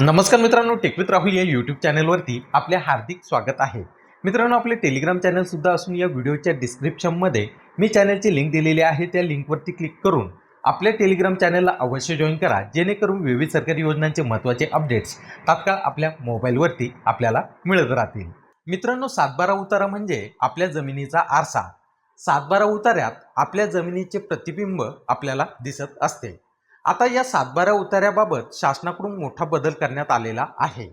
नमस्कार मित्रांनो टेकवित राहुल या यूट्यूब चॅनलवरती आपले हार्दिक स्वागत आहे. मित्रांनो आपले टेलिग्राम चॅनल सुद्धा असून या व्हिडिओच्या डिस्क्रिप्शनमध्ये मी चॅनलची लिंक दिलेली आहे त्या लिंकवरती क्लिक करून आपल्या टेलिग्राम चॅनलला अवश्य जॉईन करा जेणेकरून विविध सरकारी योजनांचे महत्त्वाचे अपडेट्स तात्काळ आपल्या मोबाईलवरती आपल्याला मिळत राहतील. मित्रांनो सातबारा उतारा म्हणजे आपल्या जमिनीचा आरसा. सातबारा उताऱ्यात आपल्या जमिनीचे प्रतिबिंब आपल्याला दिसत असते. आता या सातबारा उतार्याबाबत शासनाकडून मोठा बदल करण्यात आलेला आहे.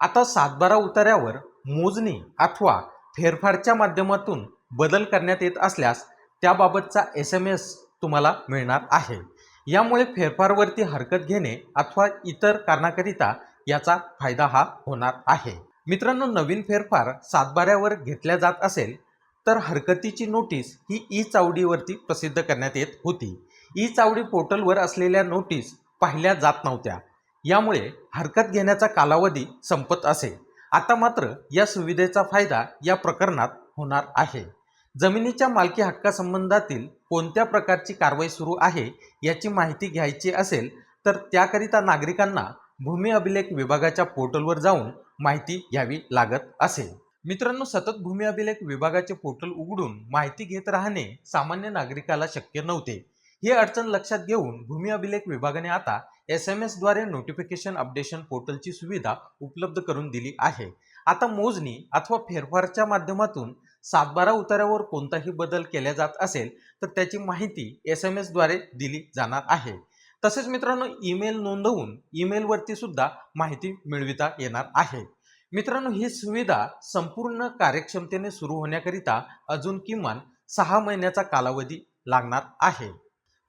आता सातबारा उतार्यावर मोजणी अथवा फेरफारच्या माध्यमातून बदल करण्यात येत असल्यास त्याबाबतचा एस एम एस तुम्हाला मिळणार आहे. यामुळे फेरफारवरती हरकत घेणे अथवा इतर कारणाकरिता याचा फायदा हा होणार आहे. मित्रांनो नवीन फेरफार सातबाऱ्यावर घेतल्या जात असेल तर हरकतीची नोटीस ही ई चावडीवरती प्रसिद्ध करण्यात येत होती. ई चावडी पोर्टलवर असलेल्या नोटीस पाहिल्या जात नव्हत्या. यामुळे हरकत घेण्याचा कालावधी संपत असे. आता मात्र या सुविधेचा फायदा या प्रकरणात होणार आहे. जमिनीच्या मालकी हक्कासंबंधातील कोणत्या प्रकारची कारवाई सुरू आहे याची माहिती घ्यायची असेल तर त्याकरिता नागरिकांना भूमी अभिलेख विभागाच्या पोर्टलवर जाऊन माहिती घ्यावी लागत असेल मित्रांनो सतत भूमी अभिलेख विभागाचे पोर्टल उघडून माहिती घेत राहणे सामान्य नागरिकाला शक्य नव्हते. ही अडचण लक्षात घेऊन भूमी अभिलेख विभागाने आता एस एम एसद्वारे नोटिफिकेशन अपडेशन पोर्टलची सुविधा उपलब्ध करून दिली आहे. आता मोजणी अथवा फेरफारच्या माध्यमातून सातबारा उतार्यावर कोणताही बदल केला जात असेल तर त्याची माहिती एस एम एसद्वारे दिली जाणार आहे. तसेच मित्रांनो ईमेल नोंदवून ईमेलवरती सुद्धा माहिती मिळविता येणार आहे. मित्रांनो ही सुविधा संपूर्ण कार्यक्षमतेने सुरू होण्याकरिता अजून किमान सहा महिन्याचा कालावधी लागणार आहे.